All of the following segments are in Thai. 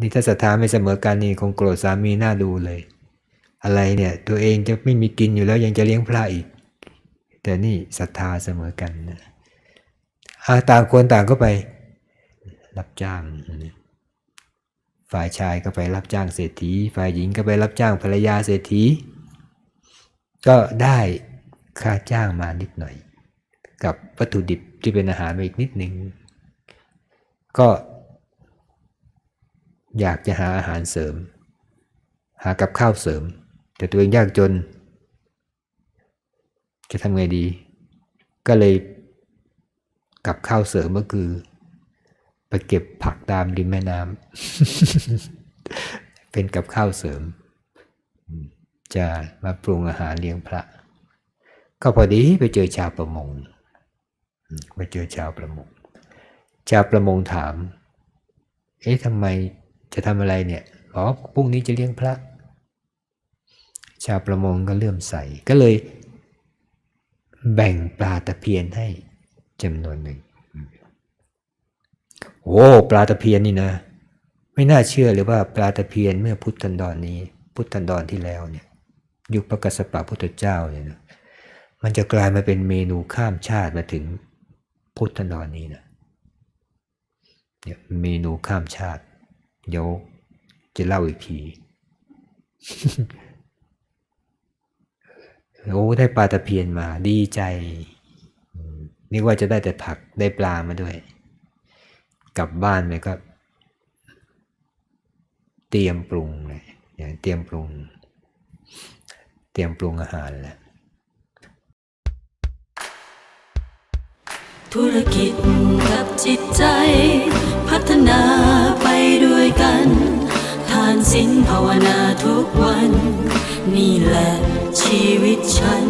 นี่ถ้าศรัทธาไม่เสมอกันนี่คงโกรธสามีหน้าดูเลย อะไรเนี่ย ตัวเองจะไม่มีกินอยู่แล้วยังจะเลี้ยงพระอีก แต่นี่ศรัทธาเสมอกันนะอาต่างคนต่างก็ไป รับจ้าง ฝ่ายชายก็ไปรับจ้างเศรษฐี ฝ่ายหญิงก็ไปรับจ้างภรรยาเศรษฐี ก็ได้ค่าจ้างมานิดหน่อย กับวัตถุดิบที่เป็นอาหารมาอีกนิดหนึ่งก็ อยากจะหาอาหารเสริม หากับข้าวเสริม แต่ตัวเองยากจน จะทำไงดี ก็เลยกับข้าวเสริมก็คือ ไปเก็บผักตามริมแม่น้ำเป็นกับข้าวเสริม จะมาปรุงอาหารเลี้ยงพระ ก็พอดีไปเจอชาวประมงไปเจอชาวประมงชาวประมงถาม เอ๊ะทำไม จะทำอะไรเนี่ยอ๋อพรุ่งนี้จะเลี้ยงพระ ชาวประมงก็เลื่อมใสก็เลย แบ่งปลาตะเพียนให้จำนวนหนึ่งโอ้ปลาตะเพียนนี่นะ ไม่น่าเชื่อเลยว่าปลาตะเพียนเมื่อพุทธันดรนนี้ พุทธันดรที่แล้วเนี่ยยุคพระกัสสปะพุทธเจ้าเนี่ยนะมันจะกลายมาเป็นเมนูข้ามชาติมาถึงพุทธันดรนี้นะเนี่ยเมนูข้ามชาติ เดี๋ยวจะเล่าอีกทีโอ้ได้ปลาตะเพียนมาดีใจอืมนึกว่าจะได้แต่ผักได้ปลามาด้วย กลับบ้านไปก็ เตรียมปรุงเลยอย่างเตรียมปรุง เตรียมปรุงอาหารแล้วธุรกิจกับจิตใจ พัฒนา ศีลภาวนาทุกวัน นี่แหละชีวิตฉัน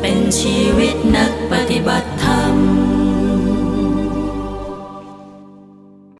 เป็นชีวิตนักปฏิบัติ